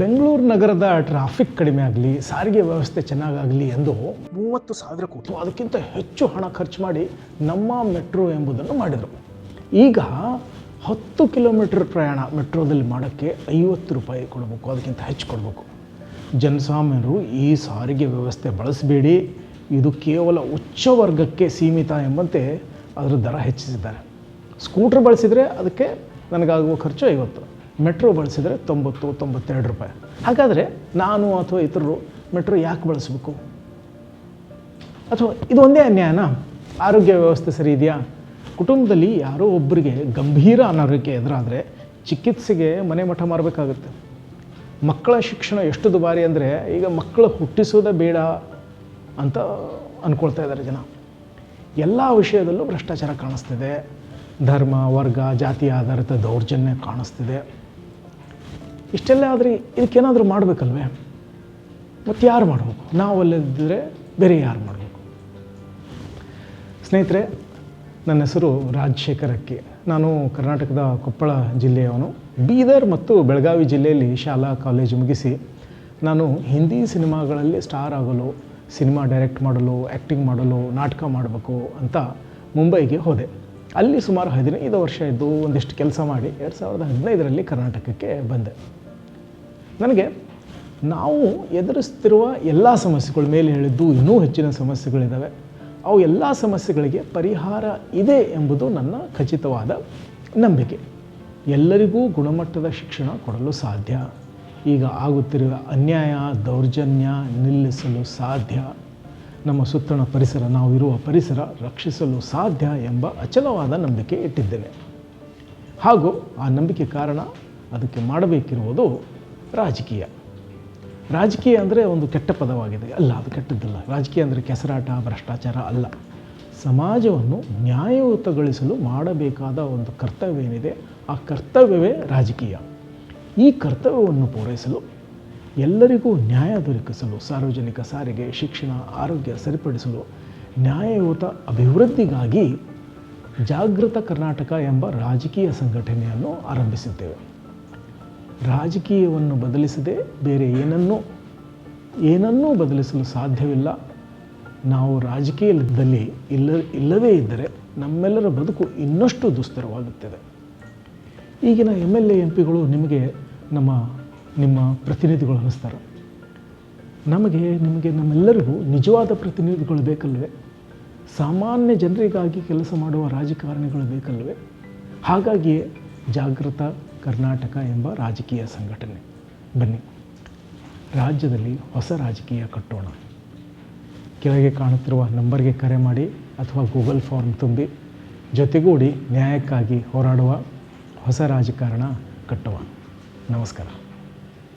ಬೆಂಗಳೂರು ನಗರದ ಟ್ರಾಫಿಕ್ ಕಡಿಮೆ ಆಗಲಿ, ಸಾರಿಗೆ ವ್ಯವಸ್ಥೆ ಚೆನ್ನಾಗಾಗಲಿ ಎಂದು ಮೂವತ್ತು ಸಾವಿರ ಕೋಟಿ ಅದಕ್ಕಿಂತ ಹೆಚ್ಚು ಹಣ ಖರ್ಚು ಮಾಡಿ ನಮ್ಮ ಮೆಟ್ರೋ ಎಂಬುದನ್ನು ಮಾಡಿದರು. ಈಗ ಹತ್ತು ಕಿಲೋಮೀಟರ್ ಪ್ರಯಾಣ ಮೆಟ್ರೋದಲ್ಲಿ ಮಾಡೋಕ್ಕೆ ಐವತ್ತು ರೂಪಾಯಿ ಕೊಡಬೇಕು, ಅದಕ್ಕಿಂತ ಹೆಚ್ಚು ಕೊಡಬೇಕು. ಜನಸಾಮಾನ್ಯರು ಈ ಸಾರಿಗೆ ವ್ಯವಸ್ಥೆ ಬಳಸಬೇಡಿ. ಇದು ಕೇವಲ ಉಚ್ಚ ವರ್ಗಕ್ಕೆ ಸೀಮಿತ ಎಂಬಂತೆ ಅದರ ದರ ಹೆಚ್ಚಿಸಿದ್ದಾರೆ. ಸ್ಕೂಟ್ರ್ ಬಳಸಿದರೆ ಅದಕ್ಕೆ ನನಗಾಗುವ ಖರ್ಚು ಐವತ್ತು. ಮೆಟ್ರೋ ಬಳಸಿದರೆ ತೊಂಬತ್ತು, ತೊಂಬತ್ತೆರಡು ರೂಪಾಯಿ. ಹಾಗಾದರೆ ನಾನು ಅಥವಾ ಇತರರು ಮೆಟ್ರೋ ಯಾಕೆ ಬಳಸಬೇಕು? ಅಥವಾ ಇದು ಒಂದೇ ಅನ್ಯಾಯನ? ಆರೋಗ್ಯ ವ್ಯವಸ್ಥೆ ಸರಿ ಇದೆಯಾ? ಕುಟುಂಬದಲ್ಲಿ ಯಾರೋ ಒಬ್ಬರಿಗೆ ಗಂಭೀರ ಅನಾರೋಗ್ಯ ಎದುರಾದರೆ ಚಿಕಿತ್ಸೆಗೆ ಮನೆ ಮಠ ಮಾರಬೇಕಾಗುತ್ತೆ. ಮಕ್ಕಳ ಶಿಕ್ಷಣ ಎಷ್ಟು ದುಬಾರಿ ಅಂದರೆ ಈಗ ಮಕ್ಕಳು ಹುಟ್ಟಿಸೋದೇ ಬೇಡ ಅಂತ ಅಂದ್ಕೊಳ್ತಾ ಇದ್ದಾರೆ ಜನ. ಎಲ್ಲ ವಿಷಯದಲ್ಲೂ ಭ್ರಷ್ಟಾಚಾರ ಕಾಣಿಸ್ತಿದೆ. ಧರ್ಮ, ವರ್ಗ, ಜಾತಿ ಆಧಾರಿತ ದೌರ್ಜನ್ಯ ಕಾಣಿಸ್ತಿದೆ. ಇಷ್ಟೆಲ್ಲ ಆದರೆ ಇದಕ್ಕೇನಾದರೂ ಮಾಡಬೇಕಲ್ವೇ? ಮತ್ತು ಯಾರು ಮಾಡಬೇಕು? ನಾವಲ್ಲದಿದ್ದರೆ ಬೇರೆ ಯಾರು ಮಾಡಬೇಕು? ಸ್ನೇಹಿತರೆ, ನನ್ನ ಹೆಸರು ರಾಜಶೇಖರ್ ಅಕ್ಕಿ ನಾನು ಕರ್ನಾಟಕದ ಕೊಪ್ಪಳ ಜಿಲ್ಲೆಯವನು. ಬೀದರ್ ಮತ್ತು ಬೆಳಗಾವಿ ಜಿಲ್ಲೆಯಲ್ಲಿ ಶಾಲಾ ಕಾಲೇಜು ಮುಗಿಸಿ ನಾನು ಹಿಂದಿ ಸಿನಿಮಾಗಳಲ್ಲಿ ಸ್ಟಾರ್ ಆಗಲು, ಸಿನಿಮಾ ಡೈರೆಕ್ಟ್ ಮಾಡಲು ಆ್ಯಕ್ಟಿಂಗ್ ಮಾಡಲು, ನಾಟಕ ಮಾಡಬೇಕು ಅಂತ ಮುಂಬೈಗೆ ಹೋದೆ. ಅಲ್ಲಿ ಸುಮಾರು ಹದಿನೈದು ವರ್ಷ ಇದ್ದು ಒಂದಿಷ್ಟು ಕೆಲಸ ಮಾಡಿ ಎರಡು ಸಾವಿರದ ಹದಿನೈದರಲ್ಲಿ ಕರ್ನಾಟಕಕ್ಕೆ ಬಂದೆ. ನನಗೆ ನಾವು ಎದುರಿಸ್ತಿರುವ ಎಲ್ಲ ಸಮಸ್ಯೆಗಳ ಮೇಲೆ ಹೇಳಿದ್ದು ಇನ್ನೂ ಹೆಚ್ಚಿನ ಸಮಸ್ಯೆಗಳಿದ್ದಾವೆ ಅವು ಎಲ್ಲ ಸಮಸ್ಯೆಗಳಿಗೆ ಪರಿಹಾರ ಇದೆ ಎಂಬುದು ನನ್ನ ಖಚಿತವಾದ ನಂಬಿಕೆ. ಎಲ್ಲರಿಗೂ ಗುಣಮಟ್ಟದ ಶಿಕ್ಷಣ ಕೊಡಲು ಸಾಧ್ಯ. ಈಗ ಆಗುತ್ತಿರುವ ಅನ್ಯಾಯ, ದೌರ್ಜನ್ಯ ನಿಲ್ಲಿಸಲು ಸಾಧ್ಯ. ನಮ್ಮ ಸುತ್ತಣ ಪರಿಸರ, ನಾವು ಇರುವ ಪರಿಸರ ರಕ್ಷಿಸಲು ಸಾಧ್ಯ ಎಂಬ ಅಚಲವಾದ ನಂಬಿಕೆ ಇಟ್ಟಿದ್ದೇನೆ. ಹಾಗೂ ಆ ನಂಬಿಕೆ ಕಾರಣ ಅದಕ್ಕೆ ಮಾಡಬೇಕಿರುವುದು ರಾಜಕೀಯ. ರಾಜಕೀಯ ಅಂದರೆ ಒಂದು ಕೆಟ್ಟ ಪದವಾಗಿದೆ. ಅಲ್ಲ, ಅದು ಕೆಟ್ಟದ್ದಲ್ಲ. ರಾಜಕೀಯ ಅಂದರೆ ಕೆಸರಾಟ, ಭ್ರಷ್ಟಾಚಾರ ಅಲ್ಲ. ಸಮಾಜವನ್ನು ನ್ಯಾಯಯುತಗೊಳಿಸಲು ಮಾಡಬೇಕಾದ ಒಂದು ಕರ್ತವ್ಯ ಏನಿದೆ ಆ ಕರ್ತವ್ಯವೇ ರಾಜಕೀಯ. ಈ ಕರ್ತವ್ಯವನ್ನು ಪೂರೈಸಲು ಎಲ್ಲರಿಗೂ ನ್ಯಾಯ ದೊರಕಿಸಲು, ಸಾರ್ವಜನಿಕ ಸಾರಿಗೆ, ಶಿಕ್ಷಣ, ಆರೋಗ್ಯ ಸರಿಪಡಿಸಲು ನ್ಯಾಯಯುತ ಅಭಿವೃದ್ಧಿಗಾಗಿ ಜಾಗೃತ ಕರ್ನಾಟಕ ಎಂಬ ರಾಜಕೀಯ ಸಂಘಟನೆಯನ್ನು ಆರಂಭಿಸಿದ್ದೇವೆ. ರಾಜಕೀಯವನ್ನು ಬದಲಿಸದೆ ಬೇರೆ ಏನನ್ನೂ ಏನನ್ನೂ ಬದಲಿಸಲು ಸಾಧ್ಯವಿಲ್ಲ. ನಾವು ರಾಜಕೀಯದಲ್ಲಿ ಇಲ್ಲ, ಇಲ್ಲದೇ ಇದ್ದರೆ ನಮ್ಮೆಲ್ಲರ ಬದುಕು ಇನ್ನಷ್ಟು ದುಸ್ತರವಾಗುತ್ತದೆ. ಈಗಿನ ಎಂ ಎಲ್ ಎ ಎಂ ಪಿಗಳು ನಿಮಗೆ ನಮ್ಮ, ನಿಮ್ಮ ಪ್ರತಿನಿಧಿಗಳು ಅನ್ನಿಸ್ತಾರೆ. ನಮಗೆ, ನಿಮಗೆ ನಮ್ಮೆಲ್ಲರಿಗೂ ನಿಜವಾದ ಪ್ರತಿನಿಧಿಗಳು ಬೇಕಲ್ವೇ? ಸಾಮಾನ್ಯ ಜನರಿಗಾಗಿ ಕೆಲಸ ಮಾಡುವ ರಾಜಕಾರಣಿಗಳು ಬೇಕಲ್ವೇ? ಹಾಗಾಗಿಯೇ ಜಾಗೃತ ಕರ್ನಾಟಕ ಎಂಬ ರಾಜಕೀಯ ಸಂಘಟನೆ. ಬನ್ನಿ. ರಾಜ್ಯದಲ್ಲಿ ಹೊಸ ರಾಜಕೀಯ ಕಟ್ಟೋಣ. ಕೆಳಗೆ ಕಾಣುತ್ತಿರುವ ನಂಬರ್ಗೆ ಕರೆ ಮಾಡಿ ಅಥವಾ ಗೂಗಲ್ ಫಾರ್ಮ್ ತುಂಬಿ. ಜೊತೆಗೂಡಿ ನ್ಯಾಯಕ್ಕಾಗಿ ಹೋರಾಡುವ ಹೊಸ ರಾಜಕಾರಣ ಕಟ್ಟುವ. ನಮಸ್ಕಾರ.